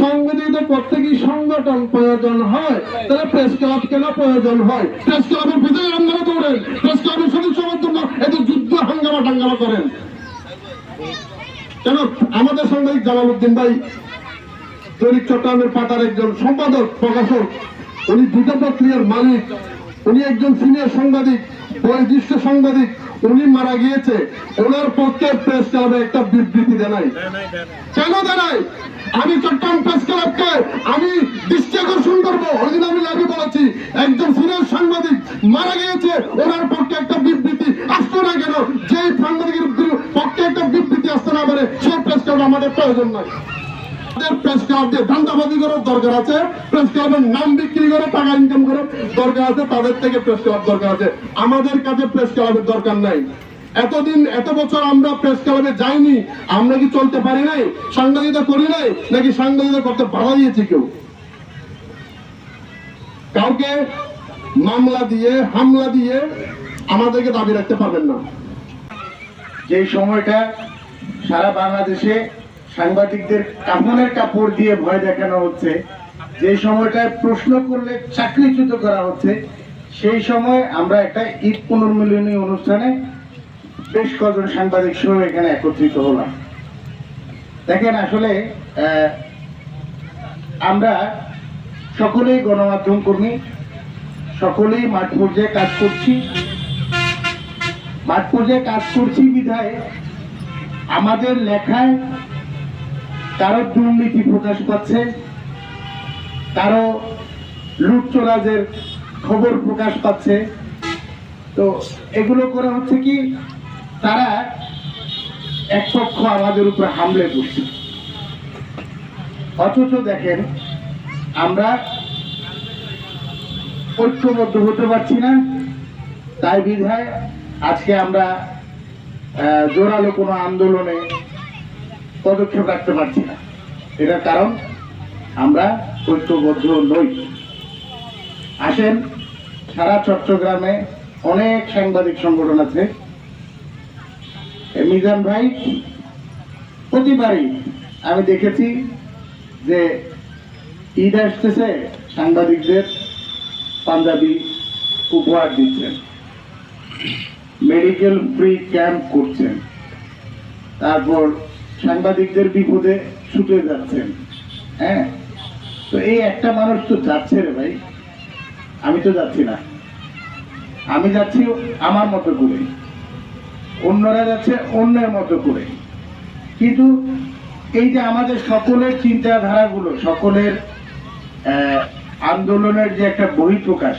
সংবিধিত করতে কি সংগঠন প্রয়োজন হয়, তাহলে প্রেস ক্লাব কেন প্রয়োজন হয়? প্রেস ক্লাবের ভিতরে আন্দোলন করেন। প্রেস ক্লাবের সদস্যদের জন্য এত যুদ্ধ হাঙ্গামা টাঙ্গামা করেন। কেন? আমাদের সাংবাদিক জালালউদ্দিন ভাই দৈনিক চট্টগ্রামের পাতার একজন সম্পাদক, প্রকাশক, উনি দুটো পত্রিকার মালিক, উনি একজন সিনিয়র সাংবাদিক, বয়োজ্যেষ্ঠ সাংবাদিক, উনি মারা গিয়েছে। ওনার পক্ষে প্রেস ক্লাবে একটা বিবৃতি দেয় কেন দাঁড়াই আমি চট্টগ্রাম প্রেস ক্লাবকে আমি দৃষ্টি করব। ওই দিন আমি লাইভে বলেছি, একজন সিনিয়র সাংবাদিক মারা গিয়েছে, ওনার পক্ষে একটা বিবৃতি আসতো না কেন? যেই সাংবাদিকের পক্ষে একটা বিবৃতি আসতে না পারে সেই প্রেস ক্লাব আমাদের প্রয়োজন আছে আমাদের কাছে প্রেস ক্লাবের দরকার নাই। এতদিন, এত বছর আমরা প্রেস ক্লাবে যাইনি, আমরা কি চলতে পারি নাই? সাংবাদিকতা করি নাই? নাকি সাংবাদিকতা করতে বাধা দিয়েছি কেউ? কাউকে মামলা দিয়ে, হামলা দিয়ে আমাদেরকে দাবি রাখতে পারবেন না। যে সময়টা সারা বাংলাদেশে সাংবাদিকদের কাফনের কাপড় দিয়ে ভয় দেখানো হচ্ছে, যে সময়টায় প্রশ্ন করলে চাকরিচ্যুত করা হচ্ছে, সেই সময় আমরা একটা ঈদ পুনর্মিলনী অনুষ্ঠানে বেশ কজন সাংবাদিক সহ এখানে একত্রিত হলাম। দেখেন আসলে আমরা সকলেই গণমাধ্যম কর্মী, সকলেই মাঠ পর্যায়ে কাজ করছি। মাঠ পর্যায়ে কাজ করছি বিধায় আমাদের লেখায় কারও দুর্নীতি প্রকাশ পাচ্ছে কারও লুটতরাজের খবর প্রকাশ পাচ্ছে। তো এগুলো করে হচ্ছে কি? তারা এক পক্ষ আমাদের উপর হামলে করছে অথচ দেখেন, আমরা ঐক্যবদ্ধ হতে পারছি না। তাই বিধায় আজকে আমরা জোরালো কোনো আন্দোলনে পদক্ষেপ রাখতে পারছি না। এটার কারণ, আমরা ঐক্যবদ্ধ নই। আসেন, সারা চট্টগ্রামে অনেক সাংবাদিক সংগঠন আছে। মিজান ভাই, প্রতিবারই আমি দেখেছি যে ঈদ আসতেছে, সাংবাদিকদের পাঞ্জাবি উপহার দিচ্ছেন। মেডিকেল ফ্রি ক্যাম্প করছেন। তারপর সাংবাদিকদের বিপদে ছুটে যাচ্ছেন। হ্যাঁ? তো এই একটা মানুষ তো যাচ্ছে রে ভাই। আমি তো যাচ্ছি না। আমি যাচ্ছি আমার মতো করে। অন্যরা যাচ্ছে অন্যের মতো করে। কিন্তু এই যে আমাদের সকলের চিন্তাধারাগুলো, সকলের আন্দোলনের যে একটা বহিঃপ্রকাশ,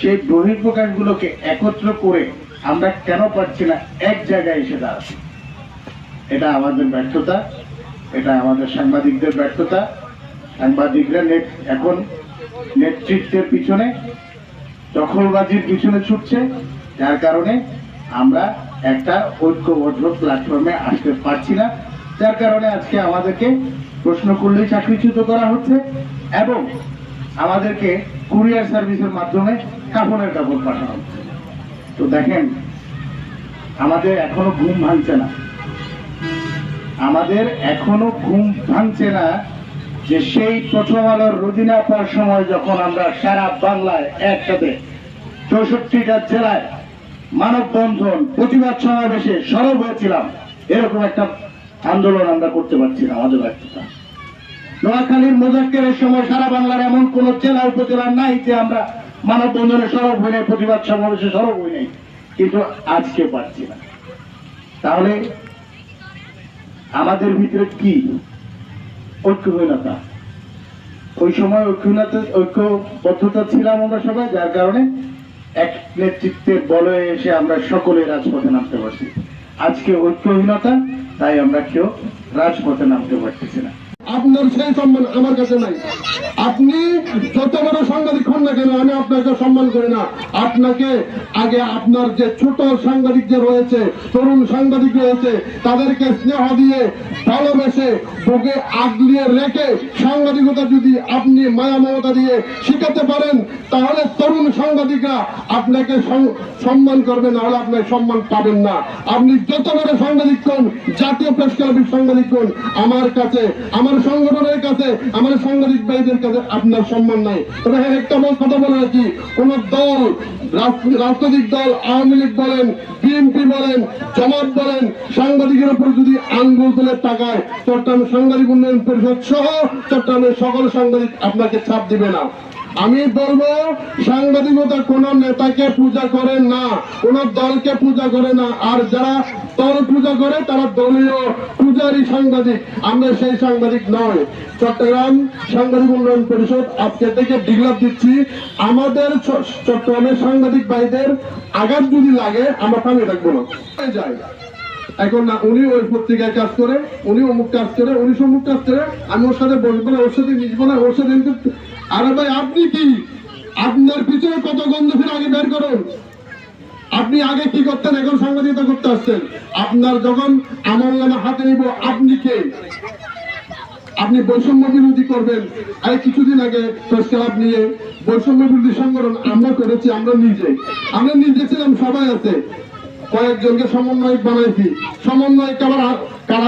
সেই বহিঃপ্রকাশগুলোকে একত্র করে আমরা কেন পারছি না, এক জায়গায় এসে দাঁড়াচ্ছি। এটা আমাদের ব্যর্থতা, এটা আমাদের সাংবাদিকদের ব্যর্থতা। সাংবাদিকরা নেট, এখন নেতৃত্বের পিছনে, দখলবাজির পিছনে ছুটছে, যার কারণে আমরা একটা ঐক্যবদ্ধ প্ল্যাটফর্মে আসতে পারছি না। যার কারণে আজকে আমাদেরকে প্রশ্ন করলেই চাকরিচ্যুত করা হচ্ছে এবং আমাদেরকে কুরিয়ার সার্ভিসের মাধ্যমে কাপড়ের কাপড় পাঠানো হচ্ছে। তো দেখেন, আমাদের এখনও ঘুম ভাঙছে না। আমাদের এখনও ঘুম ভাঙছে না যে সেই প্রথম আলোর রোজিনা পাওয়ার সময় যখন আমরা সারা বাংলায় একসাথে চৌষট্টিটা জেলায় মানববন্ধন প্রতিবাদ সমাবেশে সরব হয়েছিলাম। এরকম একটা আন্দোলন আমরা করতে পারছি না আমাদের ব্যর্থতা নোয়াখালীর মোজাক্কেরের সময় সারা বাংলার এমন কোন জেলা, উপজেলা নাই যে আমরা মানববন্ধনে সরব হই নাই, প্রতিবাদ সমাবেশে সরব হই নাই। কিন্তু আজকে পারছি না। তাহলে আমাদের ভিতরে কি ঐক্যহীনতা ওই সময় ঐক্যহীনতা ঐক্যবদ্ধতা ছিলাম আমরা সবাই, যার কারণে এক নেতৃত্বের বলে এসে আমরা সকলে রাজপথে নামতে পারছি। আজকে ঐক্যহীনতা, তাই আমরা কেউ রাজপথে নামতে পারতেছি না। আপনার সেই সম্মান আমার কাছে নাই। আপনি যত বড় সাংবাদিক হন না কেন, আমি আপনাকে সম্মান করি না। আপনাকে আগে আপনার যে ছোট সাংবাদিক যে রয়েছে, তরুণ সাংবাদিক রয়েছে, তাদেরকে স্নেহ দিয়ে, ভালোবেসে, বুকে আগলিয়ে রেখে সাংবাদিকতা যদি আপনি মায়া মমতা দিয়ে শিখাতে পারেন, তাহলে তরুণ সাংবাদিকরা আপনাকে সম্মান করবে না হলে আপনার সম্মান পাবেন না। আপনি যত বড় সাংবাদিক হন, জাতীয় প্রেস ক্লাবের সাংবাদিক হন, আমার কাছে, আমার সংগঠনের কাছে, আমার সাংবাদিক ভাইদের কাছে আপনার সম্মান নাই। তবে হ্যাঁ একটা কথা বলে রাখি, কোন দল রাজনৈতিক দল, আওয়ামী লীগ বলেন, বিএনপি বলেন, জামাত বলেন, সাংবাদিকের উপর যদি আঙ্গুল তুলে তাকায়, চট্টগ্রাম সাংবাদিক উন্নয়ন পরিষদ সহ চট্টগ্রামের সকল সাংবাদিক আপনাকে ছাপ দিবে না। আমি বলব, সাংবাদিকতা কোন নেতাকে পূজা করে না, কোন দলকে পূজা করে না। আর যারা দল পূজা করে, তারা দলীয় পূজারী সাংবাদিক। আমরা সেই সাংবাদিক নয় চট্টগ্রাম সাংবাদিক উন্নয়ন পরিষদ আজকে থেকে ডিগ্লাপ দিচ্ছি। আমাদের চট্টগ্রামের সাংবাদিক ভাইদের আঘাত যদি লাগে, আমরা থামিয়ে রাখব না। যায়। এখন না, উনি ওই পত্রিকায় কাজ করে, উনি অমুক কাজ করে, উনি সমুক কাজ করে, আমি ওর সাথে বসবো না, ওর সাথে মিশবো না, ওর সাথে আরে ভাই, আপনি কি? আপনার পিছনে কত গন্ধ ফিরে আগে বের করুন। আপনি আগে কি করতেন? এখন সাংবাদিকতা করতে আসছেন। আপনার যখন আমল নামা হাতে নিব, আপনি কে? আপনি বৈষম্য বিরোধী করবেন। আর, কিছুদিন আগে প্রেস ক্লাব নিয়ে বৈষম্য বিরোধী সংগঠন আমরা করেছি, আমরা নিজে। আমরা নিজে ছিলাম, সবাই আছে। কয়েকজনকে সমন্বয়ক বানাইছি। সমন্বয়ক আবার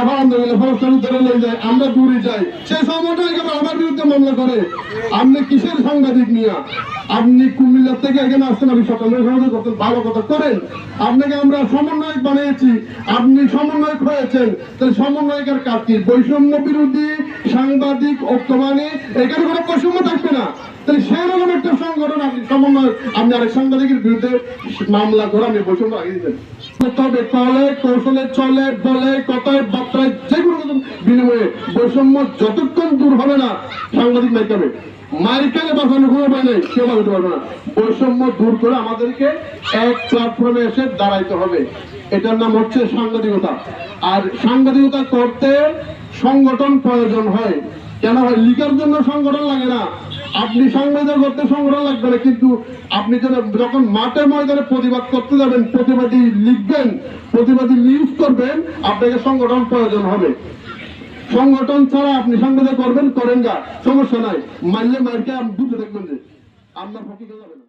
কারাবার আন্দোলনে ধরে নিয়ে যায়, আমরা দূরে যাই। সেই আমার বিরুদ্ধে মামলা করে। আপনি কিসের সাংবাদিক নিয়ে আপনি কুমিল্লা থেকে এখানে আসছেন, আপনি সকালে করতেন ভালো কথা করেন। আপনাকে আমরা সমন্বয়ক বানিয়েছি, আপনি সমন্বয়ক হয়েছেন। তাহলে সমন্বয়কের কাজ কি? বৈষম্য বিরোধী সাংবাদিক ঐক্যবাণী এখানে কোনো বৈষম্য থাকবে না। তাহলে সেরকম একটা সংগঠন আপনি সমন্বয়। আপনি আরেক সাংবাদিকের বিরুদ্ধে মামলা করে আপনি বৈষম্য আগে দিতেন তবে কলে কৌশলে, চলে, বলে, কথায়, বার্তায় যে কোনো বিনিময়ে বৈষম্য যতক্ষণ দূর হবে না, সাংবাদিক মাইকাবে মাইকালে বাঁচানো কোনো উপায় নেই কেউ বাঁচাতে পারবে না। বৈষম্য দূর করে আমাদেরকে এক প্ল্যাটফর্মে এসে দাঁড়াইতে হবে। এটার নাম হচ্ছে সাংবাদিকতা। আর সাংবাদিকতা করতে সংগঠন প্রয়োজন হয়। কেন হয়? লিখার জন্য সংগঠন লাগে না। আপনি সংবেদন করতে সংগঠন লাগবে না, কিন্তু আপনি যখন মাঠে ময়দানে প্রতিবাদ করতে যাবেন, প্রতিবাদী লিখবেন, প্রতিবাদী নিউজ করবেন, আপনাকে সংগঠন প্রয়োজন হবে। সংগঠন ছাড়া আপনি সংবেদন করবেন, করেন না সমস্যা নাই। মারলে মারকে আপনি দুটো দেখবেন যে আপনার যাবে না।